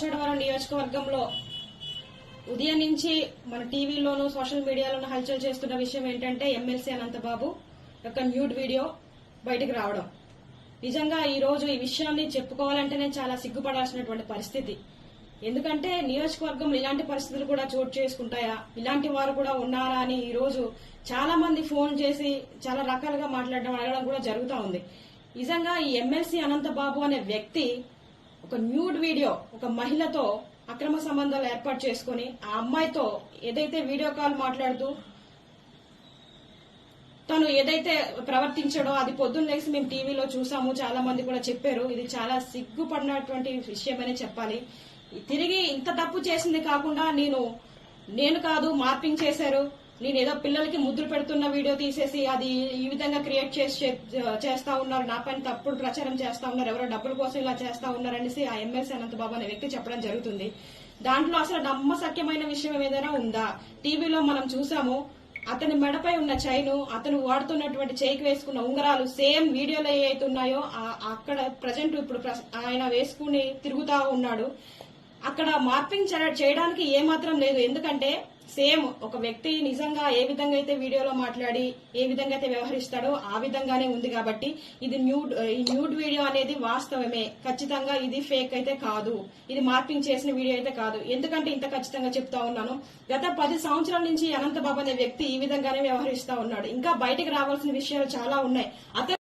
చోడవరం నియోజకవర్గంలో ఉదయం నుంచి మన టీవీలోను సోషల్ మీడియాలోనూ హల్చల్ చేస్తున్న విషయం ఏంటంటే ఎమ్మెల్సీ అనంతబాబు యొక్క న్యూడ్ వీడియో బయటకు రావడం. నిజంగా ఈ రోజు ఈ విషయాన్ని చెప్పుకోవాలంటేనే చాలా సిగ్గుపడాల్సినటువంటి పరిస్థితి. ఎందుకంటే నియోజకవర్గంలో ఇలాంటి పరిస్థితులు కూడా చోటు చేసుకుంటాయా? ఇలాంటి వారు కూడా ఉన్నారా అని ఈ రోజు చాలా మంది ఫోన్ చేసి చాలా రకాలుగా మాట్లాడడం అడగడం కూడా జరుగుతూ ఉంది. నిజంగా ఈ ఎమ్మెల్సీ అనంతబాబు అనే వ్యక్తి ఒక న్యూడ్ వీడియో ఒక మహిళతో అక్రమ సంబంధాలు ఏర్పాటు చేసుకుని ఆ అమ్మాయితో ఏదైతే వీడియో కాల్ మాట్లాడుతూ తను ఏదైతే ప్రవర్తించాడో అది పొద్దున్న లేసి మేము టీవీలో చూసాము చాలా మంది కూడా చెప్పారు. ఇది చాలా సిగ్గుపడినటువంటి విషయమనే చెప్పాలి. తిరిగి ఇంత తప్పు చేసింది కాకుండా నేను నేను కాదు మార్పింగ్ చేశారు. నేను ఏదో పిల్లలకి ముద్దులు పెడుతున్న వీడియో తీసేసి అది ఈ విధంగా క్రియేట్ చేసి చేస్తా ఉన్నారు. నా పైన తప్పుడు ప్రచారం చేస్తా ఉన్నారు. ఎవరో డబ్బుల కోసం ఇలా చేస్తా ఉన్నారనేసి ఆ ఎమ్మెల్సీ అనంతబాబు అనే వ్యక్తి చెప్పడం జరుగుతుంది. దాంట్లో అసలు నమ్మసక్యమైన విషయం ఏదైనా ఉందా? టీవీలో మనం చూసాము అతని మెడపై ఉన్న చైను అతను వాడుతున్నటువంటి చేయికి వేసుకున్న ఉంగరాలు సేమ్ వీడియోలో ఏ అయితే ఉన్నాయో అక్కడ ప్రజెంట్ ఇప్పుడు ఆయన వేసుకుని తిరుగుతా ఉన్నాడు. అక్కడ మార్పింగ్ చేయడానికి ఏమాత్రం లేదు. ఎందుకంటే సేమ్ ఒక వ్యక్తి నిజంగా ఏ విధంగా అయితే వీడియోలో మాట్లాడి ఏ విధంగా అయితే వ్యవహరిస్తాడో ఆ విధంగానే ఉంది కాబట్టి ఇది న్యూడ్ ఈ న్యూడ్ వీడియో అనేది వాస్తవమే. ఖచ్చితంగా ఇది ఫేక్ అయితే కాదు. ఇది మార్పింగ్ చేసిన వీడియో అయితే కాదు. ఎందుకంటే ఇంత ఖచ్చితంగా చెప్తా ఉన్నాను. గత పది సంవత్సరాల నుంచి అనంతబాబు అనే వ్యక్తి ఈ విధంగానే వ్యవహరిస్తా ఉన్నాడు. ఇంకా బయటకు రావాల్సిన విషయాలు చాలా ఉన్నాయి. అతను